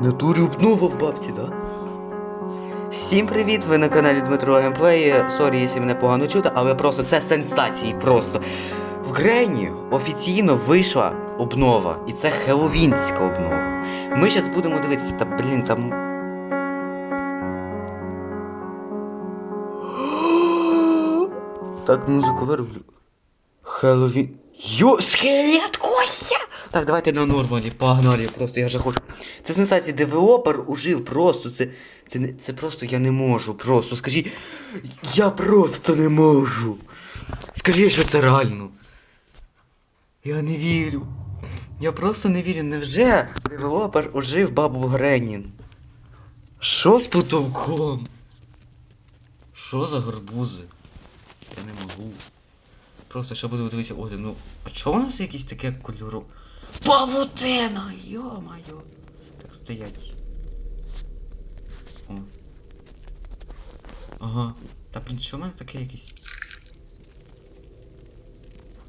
Натурі обнова в бабці, да? Всім привіт! Ви на каналі Дмитро Геймплей. Сорі, якщо мене погано чути, але просто це сенсації просто. В Грені офіційно вийшла обнова, і це хеловінська обнова. Ми зараз будемо дивитися, та блін, там. Так, музику вироблю. Хеллоуін. Йо, скелет Костя! Так, давайте на нормалі, погнали, просто я вже хочу. Це сенсація, девелопер ужив просто. Це, це, це просто я не можу. Просто скажіть. Я просто не можу. Скажіть, що це реально. Я не вірю. Я просто не вірю. Невже девелопер ужив бабу Гренін? Що з потолком? Що за гарбузи? Я не можу. Просто ще буду дивитися один. Ну, а чого у нас якісь таке кольоро? Павутина! Йо-моє! Так стоять. О. Ага. Та блін, що в мене таке якесь?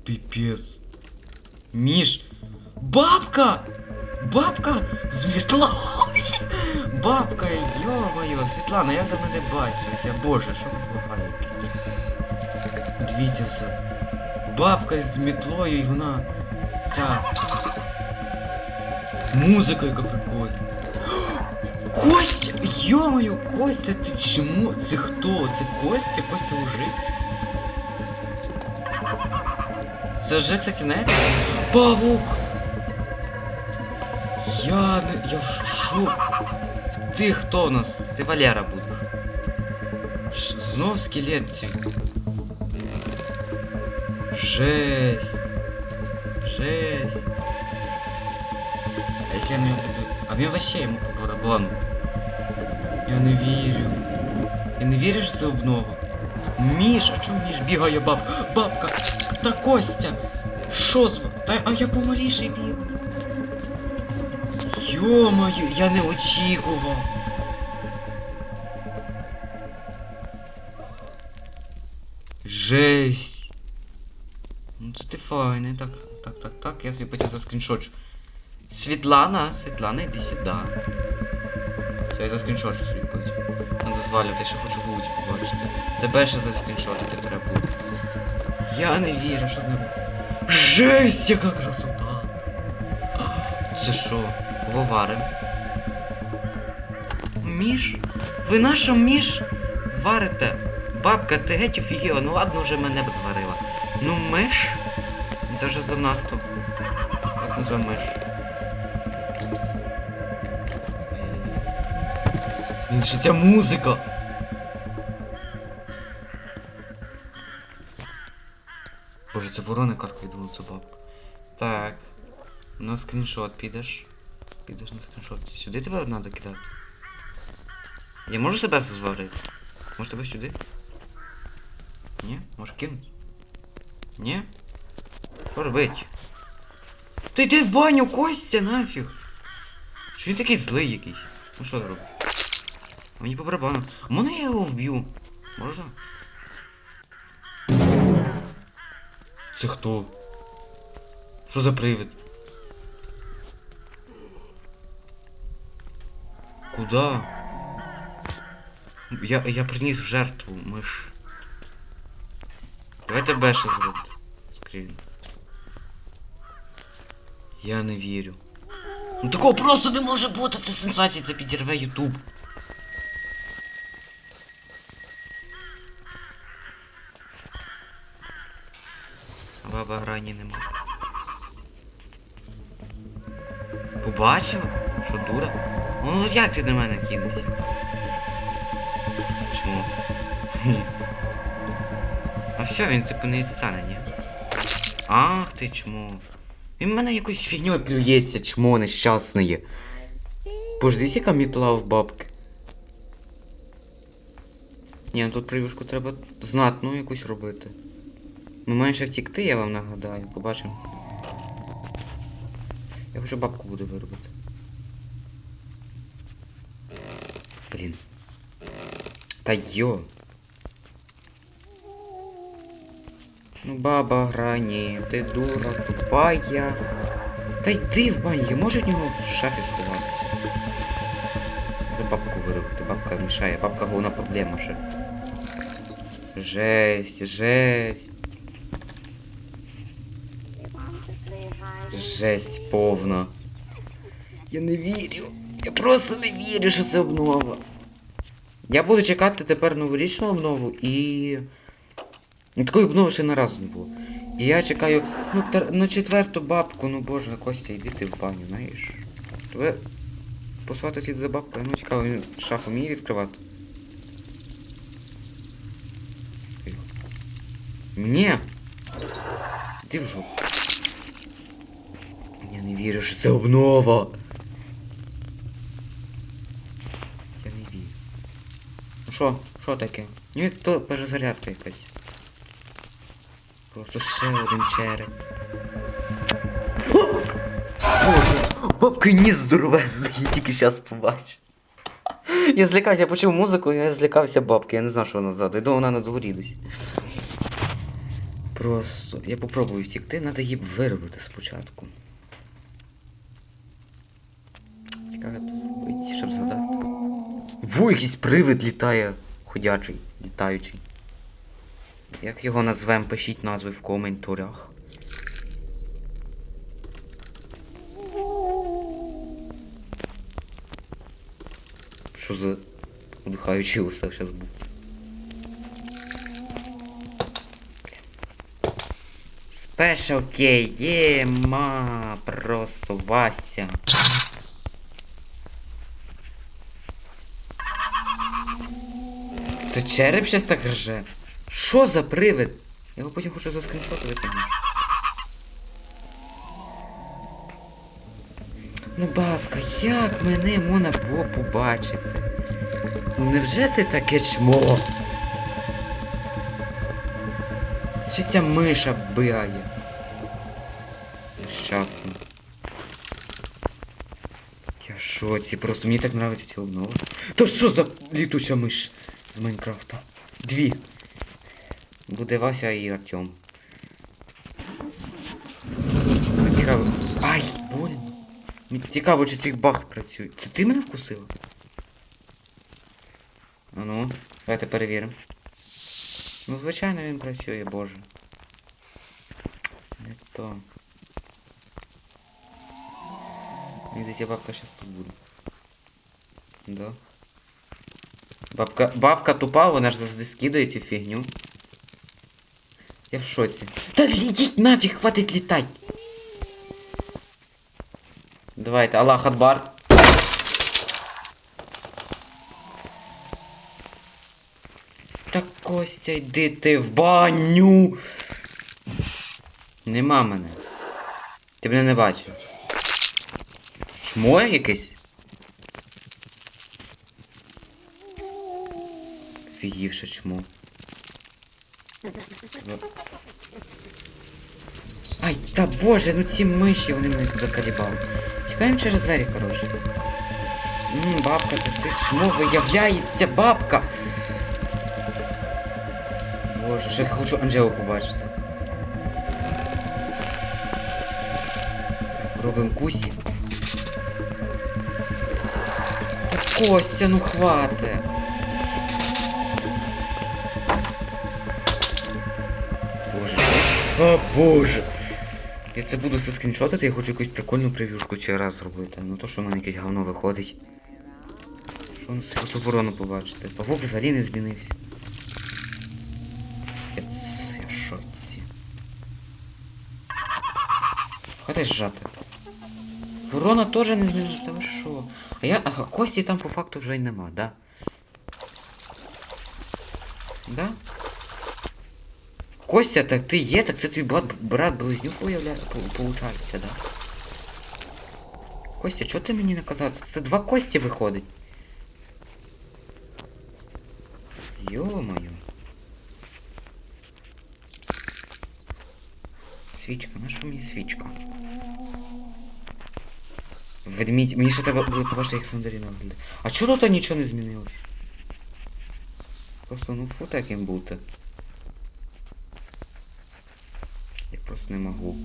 Піпец. Міш! Бабка! Бабка з метлою! Бабка, йо-моє! Світлана, я давно не бачився. Боже, що тут багає якесь? Дивіться все. Бабка з мітлою і вона ця. Музика яка прикольна. Кость! Йо-моє, Костя, ти чому? Це хто? Це Костя? Костя мужик? Це вже, кстати, знаєте? Павук! Я не. Я в шок. Ти хто у нас? Ти Валера будеш. Ш- Знов скелет. ці. Жесть. Жесть. Если я на буду... А він вообще йому по барабану. Я не вірю. Я не вірю, що це обнова. Міш, а чому Міш бігає бабка? Бабка! Та Костя! Що з... ва- Та а я помаліший бігаю. Йо-моє, я не очікував. Жесть. Ну це ти файний. Так, так, так, так, я собі потім заскріншочу. Світлана, Світлана, іди сюди. Все, я заскріншочу собі потім. Надо звалювати, ще хочу вулицю побачити. Тебе ще заскріншотити треба буде. Я не вірю, що з ним. Жесть, яка красота! Це що? Поварим. Міш? Ви нашу міш варите? Бабка, ти геть офігіла, ну ладно вже мене б зварила. Ну миш? Це вже занадто. Як назве миш? Він ще ця музика! Боже, це ворони каркають, думаю, це. Так. На скріншот підеш. Підеш на скріншот. Сюди тебе треба кидати. Я можу себе зварити? Може тебе сюди? Ні? Може кинути? Ні? Що робить? Ти йди в баню, Костя, нафіг! Що він такий злий якийсь? Ну що робить? Мені по барабану. Можна я його вб'ю? Можна? Це хто? Що за привид? Куда? Я, я приніс в жертву миш. Давайте беша зроблю. Скрін. Я не вірю. Ну такого просто не може бути, це сенсація, це підірве Ютуб. А Баба грані нема. Побачив? Що дура? Ну як ти до мене кинувся? Чому? А все, він типу не відстане, ні? Ах ти чмо. Він в мене якоюсь фігньою плюється, чмо нещасне. Боже, яка мітла в бабки. Ні, ну тут прививку треба знатну якусь робити. Ми маємо втікти, я вам нагадаю. Побачимо. Я хочу бабку буду виробити. Блін. Та йо. Ну баба грані, ти дура тупая. Та йди в баню, може в нього в шафі сховатися. Ти бабка мішає, бабка головна проблема ще. Жесть, жесть. Жесть повна. Я не вірю. Я просто не вірю, що це обнова. Я буду чекати тепер новорічну обнову і. Ну, такої обнови ще на разу не було. І я чекаю, ну, тер... ну четверту бабку, ну боже, Костя, йди ти в баню, знаєш. Тебе послати слід за бабкою, ну цікаво, шафу вміє відкривати. Ні! Іди в жопу. Я не вірю, що це обнова. Я не вірю. Ну що, що таке? Ну як то перезарядка якась. Просто ще один череп. Боже, бабка ніс здоровезний, тільки зараз побачив. Я злякався, я почув музику, я злякався бабки, я не знав, що вона ззаду. Думав, вона на дворі десь. Просто. Я попробую втікти, треба її виробити спочатку. Цікаво щоб згадати. Во, якийсь привид літає ходячий, літаючий. Як його назвем, пишіть назви в коментарях. Що за удихаючий усе зараз був? Спешл кей, єма, просто Вася. Це череп щас так рже. Що за привид? Я його потім хочу заскріншотити, конечно. Ну, бабка, як мене можна було побачити? Ну невже ти таке чмо? Чи ця миша бігає? Щасно. Я в шоці, просто мені так нравиться ці обнови. Та що за літуча миш з Майнкрафта? Дві. Буде Вася і Артем. Цікаво. Ай, больно. Мені цікаво, чи цих баг працює. Це ти мене вкусила? А ну, давайте перевіримо. Ну, звичайно, він працює, боже. Не то. Мені здається, бабка зараз тут буде. Да. Бабка, бабка тупа, вона ж завжди скидає цю фігню. Я в шоці. Та йдіть нафіг, хватить літати. Давайте, Аллах Акбар. Так, Костя, йди ти в баню. Нема мене. Ти мене не бачив. Чмо якесь? Фігівше чмо. Ай, та боже, ну ці миші, вони мене закалібали. Тікаємо через двері, коротше. Ммм, бабка, ти, ти чмо виявляється, бабка! Боже, ще хочу Анджелу побачити. Так, робимо кусі. Та Костя, ну хвате. О боже. Я це буду все скріншотити, я хочу якусь прикольну прев'юшку цей раз зробити. Ну то, що в мене якесь говно виходить. Що на свою оборону побачити? Павук взагалі не змінився. Я, я шоці. Хватай зжати. Ворона теж не змінилася, та що? А я. Ага, Кості там по факту вже й нема, да? Да? Костя, так ти є, так це твій брат, брат близнюк получається, да? Костя, чого ти мені не казав? Це два Кості виходить. Йо-моє. Свічка, на що мені свічка? Ведмідь, мені ще треба буде побачити, як Сандаріна виглядає. А чого тут нічого не змінилось? Просто ну фу таким бути. Я просто не можу.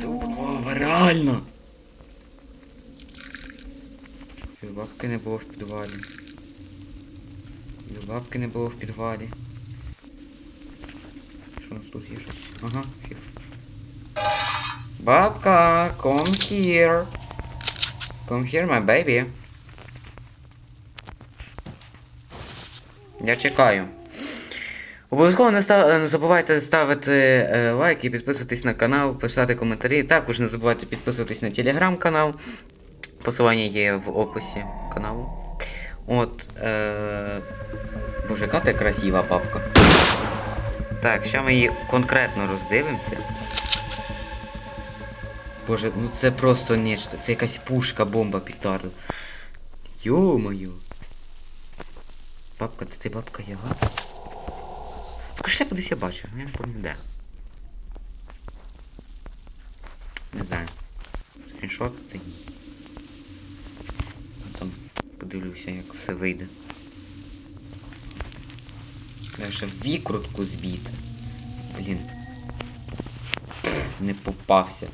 Це обнова, реально! Бабки не було в підвалі. Бабки не було в підвалі. Що у нас тут є щось? Ага, фіг. Бабка, come here. Come here, my baby. Я чекаю. Обов'язково не, став... не забувайте ставити е, лайки, підписуватись на канал, писати коментарі. Також не забувайте підписуватись на телеграм-канал. Посилання є в описі каналу. От. Е... Боже, яка ти красива папка. Так, ще ми її конкретно роздивимося. Боже, ну це просто нечто. Це якась пушка, бомба, петарда. Йо-моє. Бабка, ти, ти бабка яга? Скажи, я кудись я бачив, я не пам'ятаю де. Не знаю. Скріншот. Ну, Там подивлюся, як все вийде. Я ще викрутку збити. Блін. Не попався.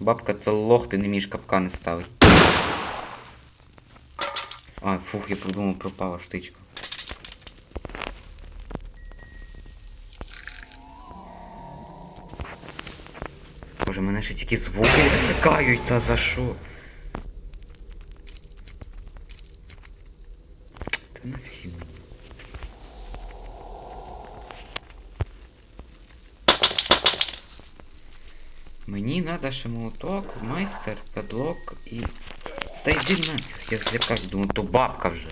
Бабка це лох, ти не вмієш капкани ставити. А, фух, я подумав, пропала штичка. Боже, мене ще тільки звуки лякають, та за що? Та нафіг. мені. Мені надо ще молоток, майстер, педлок і... Та йди нафіг, я злякався, думаю, то бабка вже.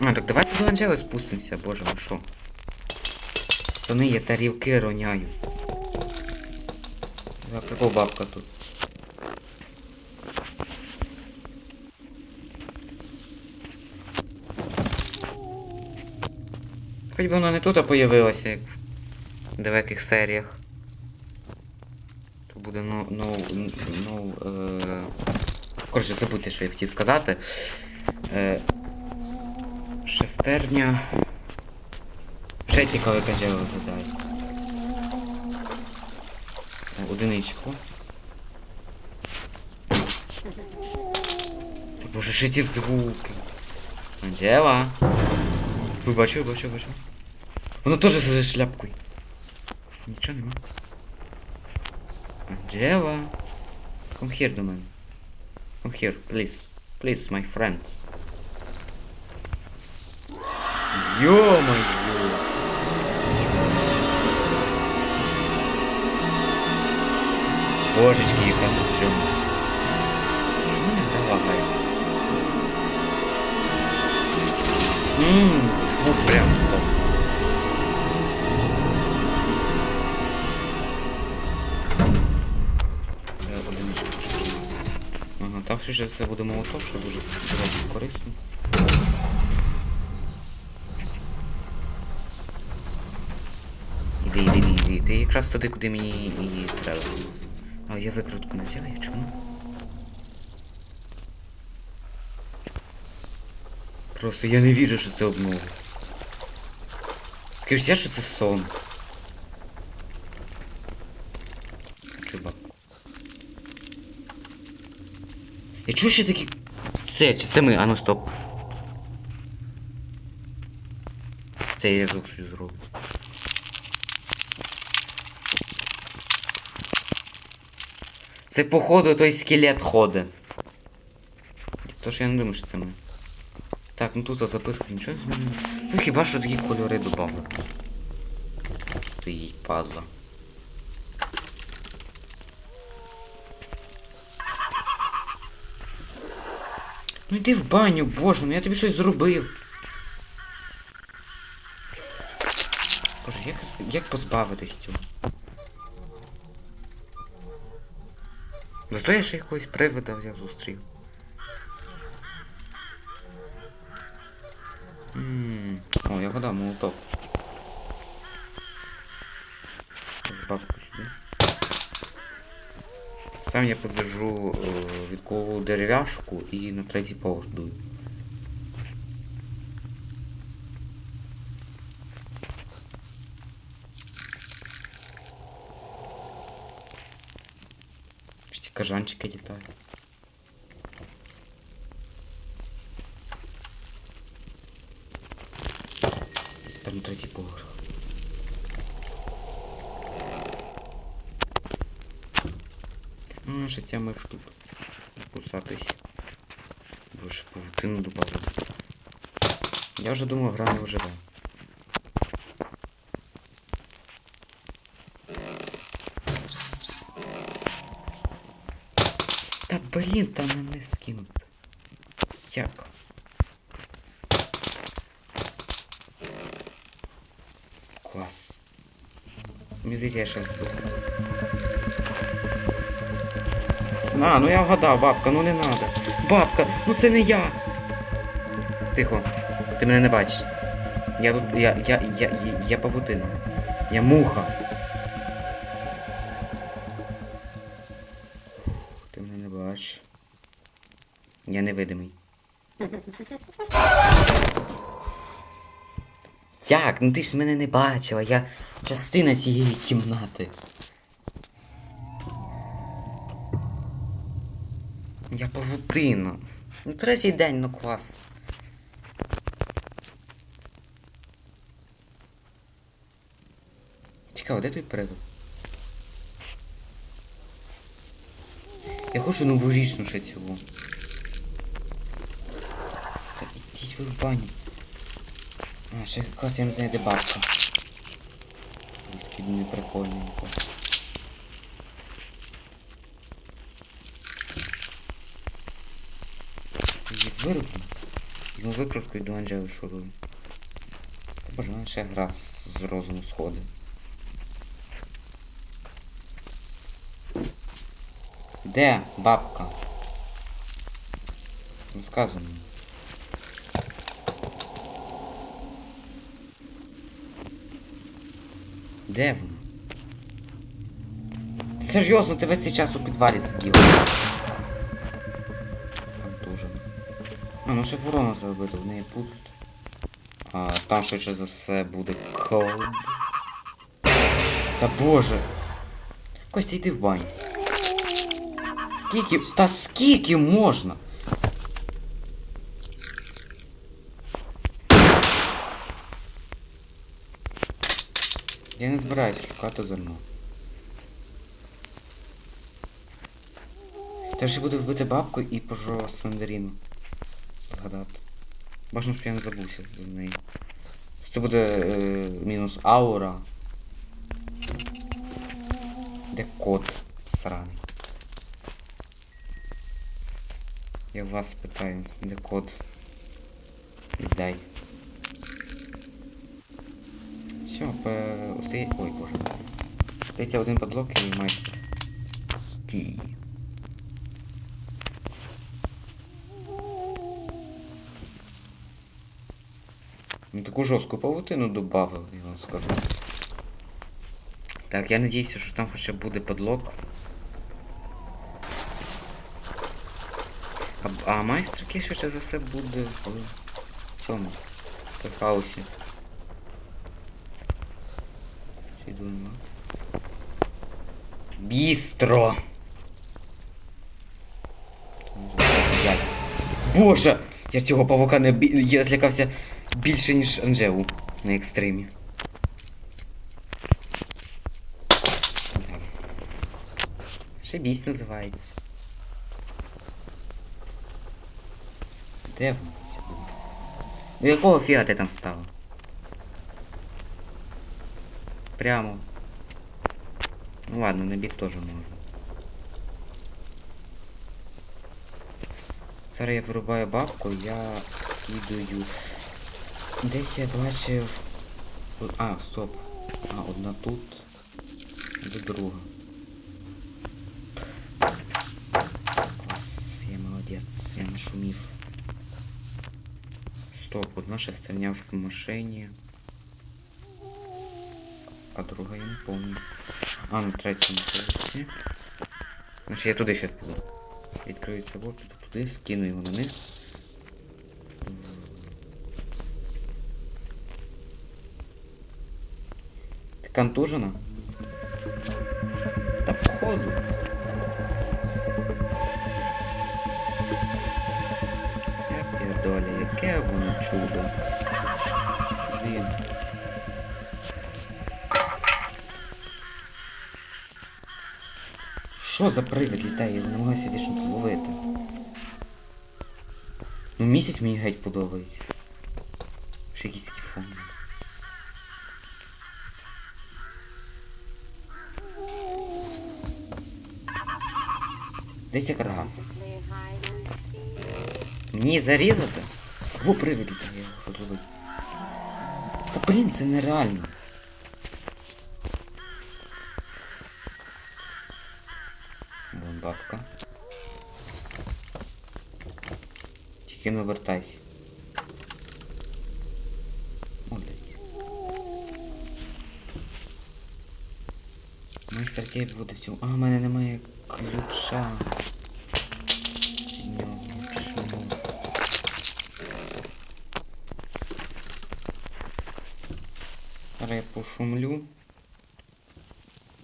А, так давайте до Анжели спустимося, боже, ну що? Вони є тарілки роняю. А прикол бабка тут. Хоч би вона не тут а появилася, як в далеких серіях. То буде ну, ну, ну, е... Коротше, забудьте, що я хотів сказати. Е... Шестерня. Вже цікаво, яка джева виглядає. Одиничку. Боже, що ці звуки. Анджела. Ви бачу, бачу, бачу. Воно теж за шляпкою. Нічого нема. Анджела. Come here до мене. Come here, please. Please, my friends. Ё-моё! Божечки, яка тут стрьомна. Чому не залагає? Ммм, звук прям одиничку. Ага, там все ще це буде молоток, що дуже корисно. Іди, іди, іди. Ти якраз туди, куди мені і треба. А я викрутку не взяв, я чому? Просто я не вірю, що це обнова. Скажіть, що це сон. Чи бабку? Я чую ще такі... Це, це ми? А ну стоп. Це я зовсім зроблю. Це походу той скелет ходить. Тож я не думаю, що це ми. Так, ну тут за записку нічого не змінило. Ну хіба що такі кольори додали. Стоїть пазла. Ну йди в баню, боже, ну я тобі щось зробив. Боже, як, як позбавитись цього? Зато я ще якогось привида взяв зустрів. Ммм. О, я вода, молоток. Бабку сюди. Сам я подержу е, відкову дерев'яшку і на третій поверх дую. Кажанчики літають. на третій поверх. Ну, життя ми ж тут. Кусатись. Бо ж павутину. Я вже думав, гра не оживе. Та блін, там мене скинуть. Як? Клас. Здається, я щас тут. А, ну я вгадав, бабка, ну не надо. Бабка, ну це не я. Тихо. Ти мене не бачиш. Я тут. Я. Я. Я. Я, я павутина. Я муха. Я невидимий. Як? Ну ти ж мене не бачила, я частина цієї кімнати. Я павутина. Ну третій день, ну клас. Цікаво, де той передок? Я хочу новорічну ще цього. Та ідіть ви в баню. А, ще якраз я не знаю, де бабка. Такий неприкольненько. Її вироблю. Йому викруткою до Анджели шурую. Та боже, вона ще гра з розуму сходить. Де бабка? Розказуй мені. Де вона? Серйозно, ти весь цей час у підвалі сиділа. Контужена. А, ну ще ворона треба бити, в неї путь. А там швидше за все буде код. Та боже. Костя, йди в баню. Скільки. Та скільки можна? Я не збираюся шукати зерно. Я ще буду вбити бабку і про Слендеріну. Згадати. Бажано, щоб я не забувся з неї. Це буде е, мінус аура. Де кот сраний? Я вас питаю, де код? Віддай. Все, по... Остає... Ой, боже. Остається один подлог і майстер. Ті. Ну таку жорстку павутину добавив, я вам скажу. Так, я надіюся, що там хоча буде подлог. А, а майстер швидше за все буде в цьому. В хаосі. Йду нема? Бістро! Боже! Я з цього павука не бі... Я злякався більше, ніж Анжелу на екстримі. Так. Шибісь називається. Де вона? ця? Ну якого фіга ти там стала? Прямо. Ну ладно, на бік теж можна. Зараз я вирубаю бабку, я скидаю. Десь я бачив. А, стоп. А, одна тут. Де друга. Клас, я молодець, я не шумів. Стоп, одна стріляв в машині. А друга я не помню. А, на третьому поверсі. Значить я туди ще піду. Відкриється вот туди, скину його на низ. Ти контужена? Та походу. Яке доля, яке воно чудо. Сюди. Що за привид літає? Я намагаюся вічно ловити. Ну місяць мені геть подобається. Ще якийсь такий фон. Десь я карга. Мені зарізати? Во привид літає, що зробити? Та блін, це нереально. Бабка. Тільки не вертайся. О, блядь. Майстер кейп буде в цьому. А, в мене немає ключа. Зараз я пошумлю.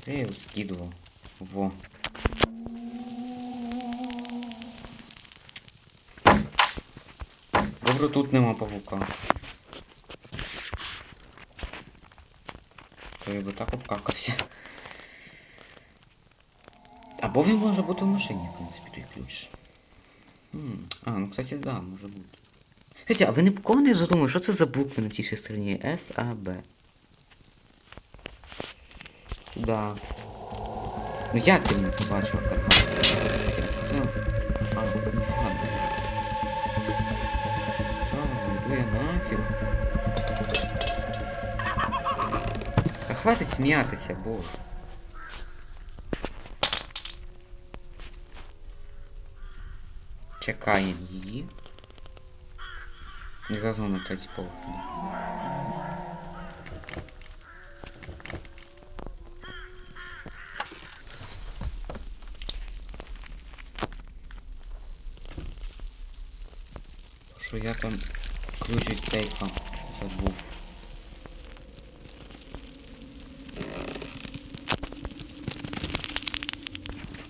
Де я його скидував? Во. Добре, тут нема павука. То я би так обкакався. Або він може бути в машині, в принципі, той ключ. А, ну кстати, да, може бути. Кстати, а ви не кого не задумали, що це за букви на тій стороні? С, А, Б. Да. Ну як ти не побачив карман? Ну, а, ну, я нафіг. Та хватить сміятися, боже. Чекаємо її. На третій поверх. Що я там ключ від сейфа забув.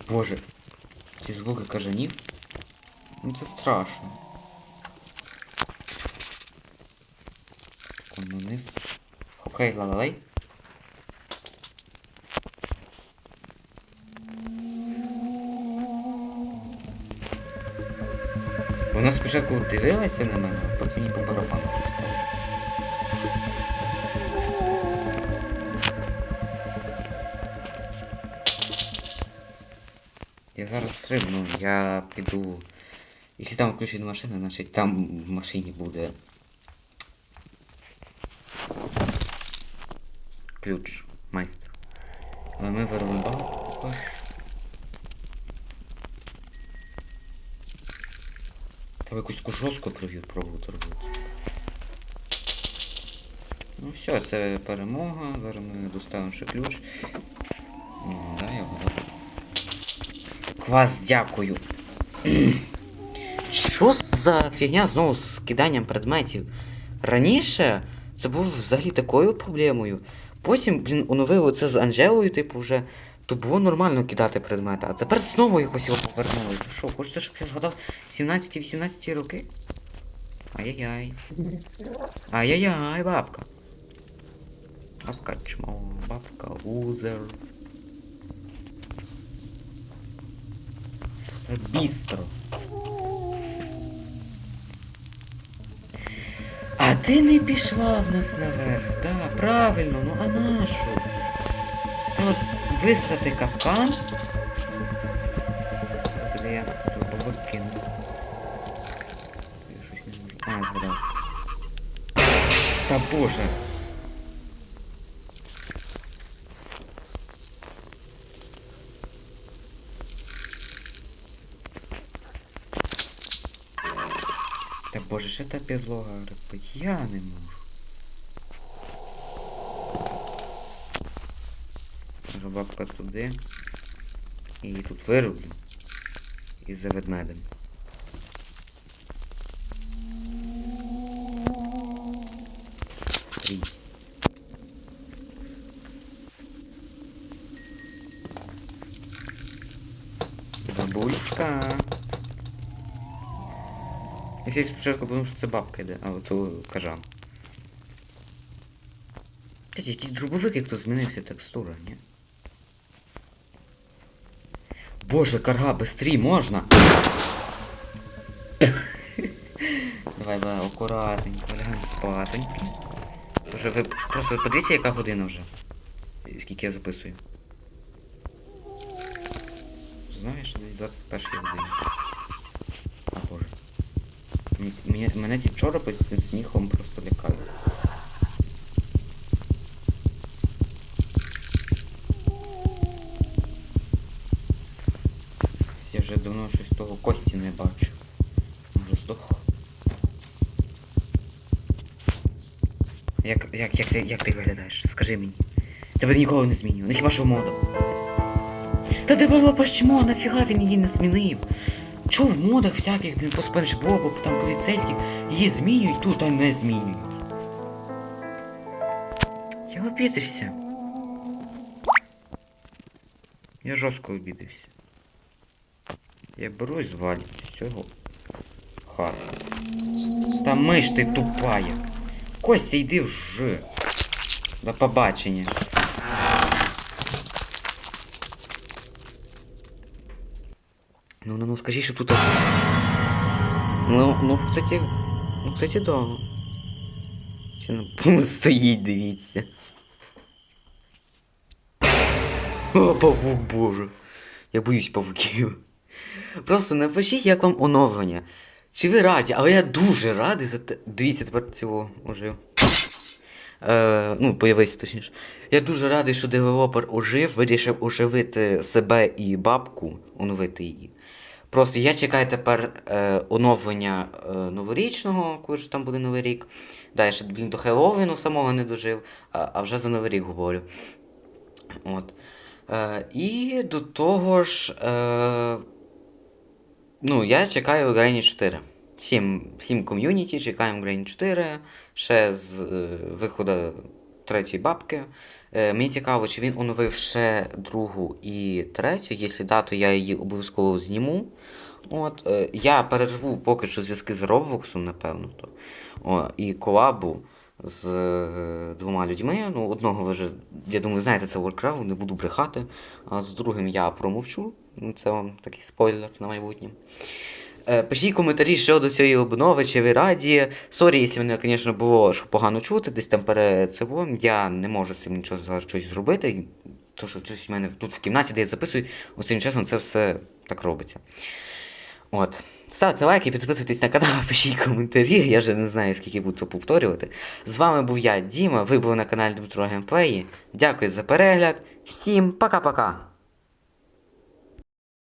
Боже, ці звуки кажанів. Ну це страшно. Там вниз. Окей, лалалей. Вона спочатку дивилася на мене, а потім їй по барабану пристала. Я зараз стрибну, я піду. Якщо там включить машина, значить там в машині буде. Ключ, майстер. Але ми виробимо Треба якусь таку жорстку пробувати робити. Ну все, це перемога. Зараз ми доставимо ще ключ. Ну, да, вгадав. Квас, дякую. Що за фігня знову з киданням предметів? Раніше це був взагалі такою проблемою. Потім, блін, оновили це з Анжелою, типу, вже то було нормально кидати предмети, а тепер знову якось його повернули. То що, хочеться, щоб я згадав 17-18 роки? Ай-яй-яй. Ай-яй-яй, бабка. Бабка чмо, бабка лузер. Бістро. А ти не пішла в нас наверх. Да, правильно, ну а нашу? Ось висрати капкан. Куди я дробовик кину. Я щось не можу. А, згадав. Та боже. Та боже, що та підлога робить? Я не можу. Бабка туди. І тут вироблю. І за ведмедем. Три. Бабулька. Я спочатку подумав, що це бабка йде, а оце кажан. Кстати, якийсь дробовик, як то змінився текстура, ні? Боже, карга, быстрей можна. Давай, давай, акуратненько, лягаємо спатоньки. Боже, ви просто подивіться, яка година вже. Скільки я записую. Знаєш, десь 21 годині. О боже. Мене ці чоропи з цим сміхом просто лякають. Вже давно щось того кості не бачив. Може здох. Як, як, як, ти, як ти виглядаєш? Скажи мені. Тебе ніколи не змінював, не хіба що в модах. Та девелопер чмо, нафіга він її не змінив? Чо в модах всяких, блін, по Спанч Бобу, там поліцейських, її змінюють, тут а не змінюють. Я обідався. Я жорстко обідався. Я беру і звалю з цього хату. Та миш ти тупая. Костя, йди вже. До побачення. Ну, ну, ну, скажи, що тут... Ну, ну, кстати, ну, кстати, да. Чи на стоїть, дивіться. О, павук, боже. Я боюсь павуків. Просто напишіть, як вам оновлення. Чи ви раді, але я дуже радий за те. Дивіться, тепер цього ожив. Е, ну, появився точніше. Я дуже радий, що девелопер ожив, вирішив оживити себе і бабку, оновити її. Просто я чекаю тепер е, оновлення е, новорічного, коли ж там буде новий рік. Да, я ще блін, до Хеллоуіну самого не дожив, а, а вже за новий рік говорю. От. Е, і до того ж. Е, ну, я чекаю Грені 4. Всім, всім ком'юніті чекаємо Грені 4. Ще з е, виходу третьої бабки. Е, мені цікаво, чи він оновив ще другу і третю. Якщо да, то я її обов'язково зніму. От, е, я перерву поки що зв'язки з Роблоксом, напевно. То. О, і колабу з е, двома людьми. Ну, одного ви вже, я думаю, знаєте, це Warcraft, не буду брехати. А з другим я промовчу. Ну, Це вам такий спойлер на майбутнє. Е, Пишіть коментарі щодо цієї обнови, чи ви раді. Сорі, якщо мене, звісно, було що погано чути, десь там перед цього. Я не можу з цим нічого зараз щось зробити. То, що щось в мене тут в кімнаті, де я записую, оцим часом це все так робиться. От. Ставте лайки, підписуйтесь на канал, пишіть коментарі, я вже не знаю, скільки буду це повторювати. З вами був я, Діма, ви були на каналі Дмитро Геймплеї. Дякую за перегляд. Всім пока-пока!